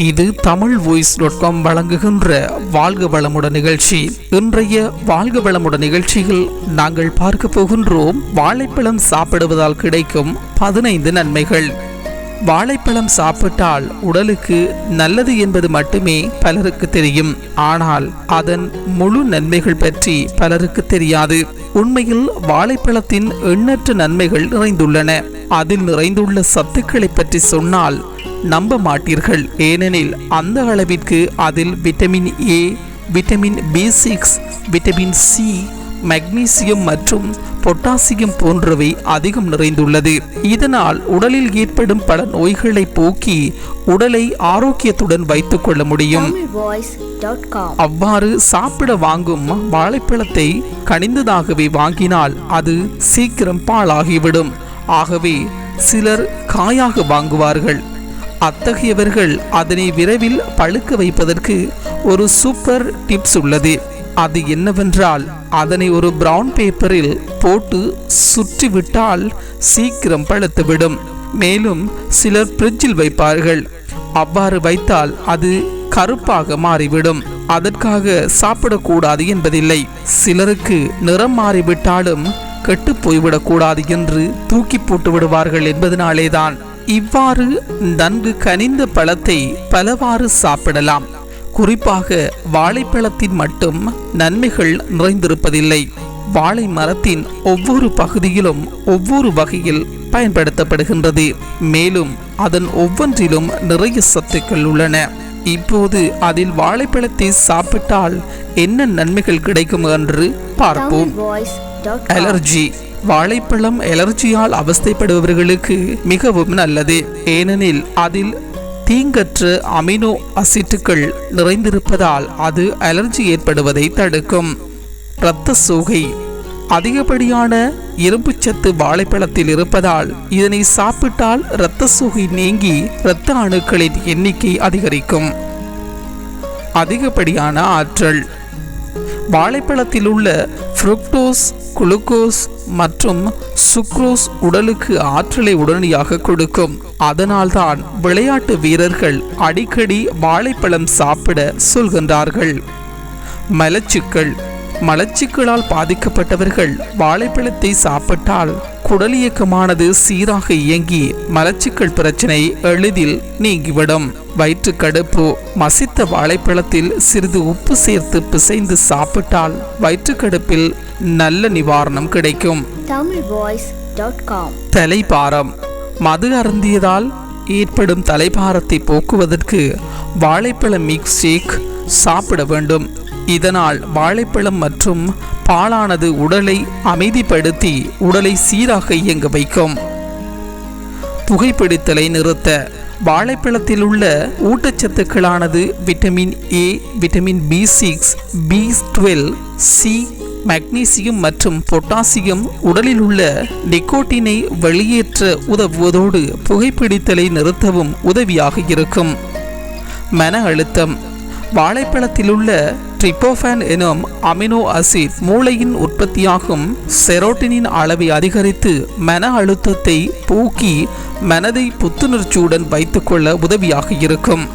இது Tamil voice dot com வழங்குகின்ற வாழ்க வளமுடன் நிகழ்ச்சி. இன்றைய வாழ்க வளமுடன் நிகழ்ச்சியில் நாங்கள் பார்க்க போகின்றோம் வாழைப்பழம் சாப்பிடுவதால் கிடைக்கும் பதினைந்து நன்மைகள். வாழைப்பழம் சாப்பிட்டால் உடலுக்கு நல்லது என்பது மட்டுமே பலருக்கு தெரியும். ஆனால் அதன் முழு நன்மைகள் பற்றி பலருக்கு தெரியாது. உண்மையில் வாழைப்பழத்தின் எண்ணற்ற நன்மைகள் நிறைந்துள்ளன. அதில் நிறைந்துள்ள சத்துக்களை பற்றி சொன்னால் நம்ப மாட்டீர்கள். ஏனெனில் அந்த அளவிற்கு அதில் vitamin A vitamin B six vitamin C magnesium மற்றும் பொட்டாசியம் போன்றவை அதிகம் நிறைந்துள்ளது. இதனால் உடலில் ஏற்படும் பல நோய்களை போக்கி உடலை ஆரோக்கியத்துடன் வைத்துக் கொள்ள முடியும். அவ்வாறு சாப்பிட வாங்கும் வாழைப்பழத்தை கனிந்ததாகவே வாங்கினால் அது சீக்கிரம் பாழாகிவிடும். ஆகவே சிலர் காயாக வாங்குவார்கள். அத்தகையவர்கள் அதனை விரைவில் பழுக்க வைப்பதற்கு ஒரு சூப்பர் டிப்ஸ் உள்ளது. அது என்னவென்றால் அதனை ஒரு பிரவுன் பேப்பரில் போட்டு சுற்றிவிட்டால் சீக்கிரம் பழுத்துவிடும். மேலும் சிலர் ஃப்ரிட்ஜில் வைப்பார்கள். அவ்வாறு வைத்தால் அது கருப்பாக மாறிவிடும். அதற்காக சாப்பிடக்கூடாது என்பதில்லை. சிலருக்கு நிறம் மாறிவிட்டாலும் கெட்டு போய்விடக்கூடாது என்று தூக்கி போட்டு விடுவார்கள் என்பதனாலேதான். இவ்வாறு நன்கு கனிந்த பழத்தை பலவாறு சாப்பிடலாம். குறிப்பாக வாழைப்பழத்தின் மட்டும் நன்மைகள் நிறைந்திருப்பதில்லை. வாழை மரத்தின் ஒவ்வொரு பகுதியிலும் ஒவ்வொரு வகையில் பயன்படுத்தப்படுகின்றது. மேலும் அதன் ஒவ்வொன்றிலும் நிறைய சத்துக்கள் உள்ளன. இப்போது அதில் வாழைப்பழத்தை சாப்பிட்டால் என்ன நன்மைகள் கிடைக்கும் என்று பார்ப்போம். அலர்ஜி வாழைப்பழம் எலர்ஜியால் அவஸ்தைப்படுபவர்களுக்கு மிகவும் நல்லது. ஏனெனில் அதில் தீங்கற்ற அமினோ அசிட்டுகள் நிறைந்திருப்பதால் அது அலர்ஜி ஏற்படுவதை தடுக்கும். இரத்த சோகை அதிகப்படியான இரும்புச்சத்து வாழைப்பழத்தில் இருப்பதால் இதனை சாப்பிட்டால் இரத்த சோகை நீங்கி இரத்த அணுக்களின் எண்ணிக்கை அதிகரிக்கும். அதிகப்படியான ஆற்றல் வாழைப்பழத்தில் உள்ள ஃப்ரூக்டோஸ் குளுக்கோஸ் மற்றும் சுக்ரோஸ் உடலுக்கு ஆற்றலை உடனடியாக கொடுக்கும். அதனால்தான் விளையாட்டு வீரர்கள் அடிக்கடி வாழைப்பழம் சாப்பிட சொல்கின்றார்கள். மலச்சிக்கல். மலச்சிக்கலால் பாதிக்கப்பட்டவர்கள் வாழைப்பழத்தை சாப்பிட்டால் குடலியக்கமானது சீராக இயங்கி மலச்சிக்கல் பிரச்சனை எளிதில் நீங்கிவிடும். வயிற்றுக்கடுப்பு மசித்த வாழைப்பழத்தில் சிறிது உப்பு சேர்த்து பிசைந்து சாப்பிட்டால் வயிற்றுக்கடுப்பில் நல்ல நிவாரணம் கிடைக்கும். தலைபாரம். மது அருந்தியதால் ஏற்படும் தலைபாரத்தை போக்குவதற்கு வாழைப்பழ மிக்ஸ் ஷேக் சாப்பிட வேண்டும். இதனால் வாழைப்பழம் மற்றும் பாலானது உடலை அமைதிப்படுத்தி உடலை சீராக இயங்க வைக்கும். புகைப்பிடித்தலை நிறுத்த வாழைப்பழத்தில் உள்ள ஊட்டச்சத்துக்களானது vitamin A vitamin B six B twelve C magnesium மற்றும் பொட்டாசியம் உடலில் உள்ள நிக்கோட்டினை வெளியேற்ற உதவுவதோடு புகைப்பிடித்தலை நிறுத்தவும் உதவியாக இருக்கும். மன அழுத்தம் வாழைப்பழத்தில் உள்ள ட்ரிப்போஃபான் எனும் அமினோ அசிட் மூளையின் உற்பத்தியாகும் செரோட்டினின் அளவை அதிகரித்து மன அழுத்தத்தை போக்கி மனதை புத்துணர்ச்சியுடன் வைத்துக்கொள்ள உதவியாக இருக்கும்.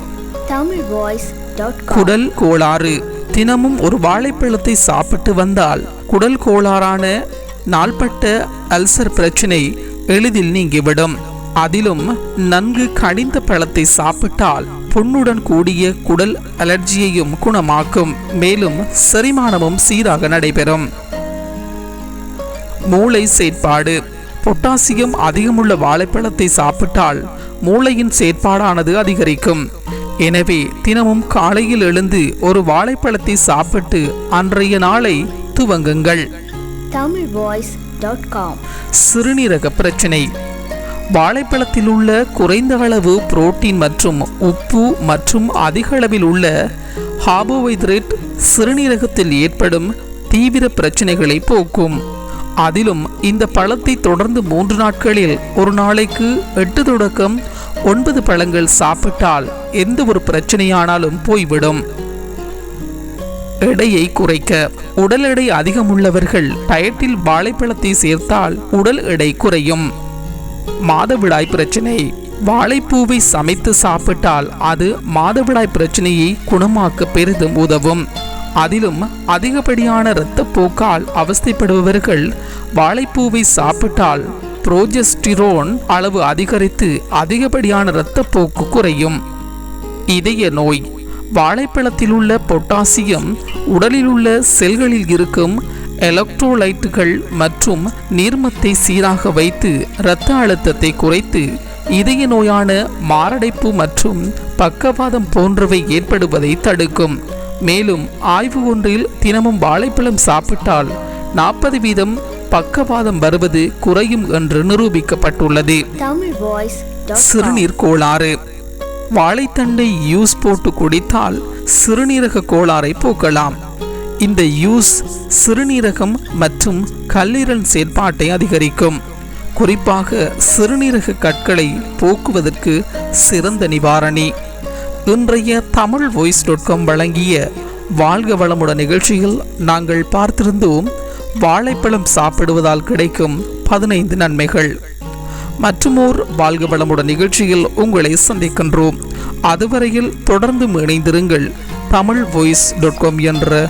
குடல் கோளாறு. தினமும் ஒரு வாழைப்பழத்தை சாப்பிட்டு வந்தால் குடல் கோளாறான நாள்பட்ட அல்சர் பிரச்சனை எளிதில் நீங்கிவிடும். அதிலும் நன்கு கனிந்த பழத்தை சாப்பிட்டால் புண்ணுடன் கூடிய குடல் அலர்ஜியையும் குணமாக்கும். மேலும் செரிமானமும் சீராக நடைபெறும். மூளை செயற்பாடு. பொட்டாசியம் அதிகமுள்ள வாழைப்பழத்தை சாப்பிட்டால் மூளையின் செயற்பாடானது அதிகரிக்கும். எனவே தினமும் காலையில் எழுந்து ஒரு வாழைப்பழத்தை சாப்பிட்டு அன்றைய நாளை துவங்குங்கள். சிறுநீரக பிரச்சனை. வாழைப்பழத்தில் உள்ள குறைந்த அளவு புரோட்டீன் மற்றும் உப்பு மற்றும் அதிக அளவில் உள்ள கார்போஹைட்ரேட் சிறுநீரகத்தில் ஏற்படும் தீவிர பிரச்சனைகளை போக்கும். அதிலும் இந்த பழத்தை தொடர்ந்து மூன்று நாட்களில் ஒரு நாளைக்கு எட்டு தொடக்கம் ஒன்பது பழங்கள் சாப்பிட்டால் எந்த ஒரு பிரச்சனையானாலும் போய்விடும். எடையை குறைக்க உடல் எடை அதிகமுள்ளவர்கள் டயட்டில் வாழைப்பழத்தை சேர்த்தால் உடல் எடை குறையும். மாதவிடாய் பிரச்சனை. வாழைப்பூவை சமைத்து சாப்பிட்டால் அது மாதவிடாய் பிரச்சனையை குணமாக்க பெரிதும் உதவும். அதிலும் அதிகப்படியான இரத்தப்போக்கால் அவஸ்தைப்படுபவர்கள் வாழைப்பூவை சாப்பிட்டால் புரோஜெஸ்டிரோன் அளவு அதிகரித்து அதிகப்படியான இரத்தப்போக்கு குறையும். இதய நோய். வாழைப்பழத்தில் உள்ள பொட்டாசியம் உடலில் உள்ள செல்களில் இருக்கும் எலக்ட்ரோலைட்டுகள் மற்றும் நீர்மத்தை சீராக வைத்து இரத்த அழுத்தத்தை குறைத்து இதய நோயான மாரடைப்பு மற்றும் பக்கவாதம் போன்றவை ஏற்படுவதை தடுக்கும். மேலும் ஆய்வு ஒன்றில் தினமும் வாழைப்பழம் சாப்பிட்டால் நாற்பது வீதம் பக்கவாதம் வருவது குறையும் என்று நிரூபிக்கப்பட்டுள்ளது. சிறுநீர் கோளாறு. வாழைத்தண்டை யூஸ் போட்டு குடித்தால் சிறுநீரக கோளாறை போக்கலாம். இந்த யூஸ் சிறுநீரகம் மற்றும் கல்லீரல் செயற்பாட்டை அதிகரிக்கும். குறிப்பாக சிறுநீரக கற்களை போக்குவதற்கு சிறந்த நிவாரணி. இன்றைய தமிழ் வாய்ஸ் டாட் காம் வழங்கிய வாழ்க வளமுடன் நிகழ்ச்சியில் நாங்கள் பார்த்திருந்தோம் வாழைப்பழம் சாப்பிடுவதால் கிடைக்கும் பதினைந்து நன்மைகள். மற்றுமோர் வாழ்க வளமுடன் நிகழ்ச்சியில் உங்களை சந்திக்கின்றோம். அதுவரையில் தொடர்ந்து இணைந்திருங்கள் தமிழ் வாய்ஸ் டாட் காம் என்ற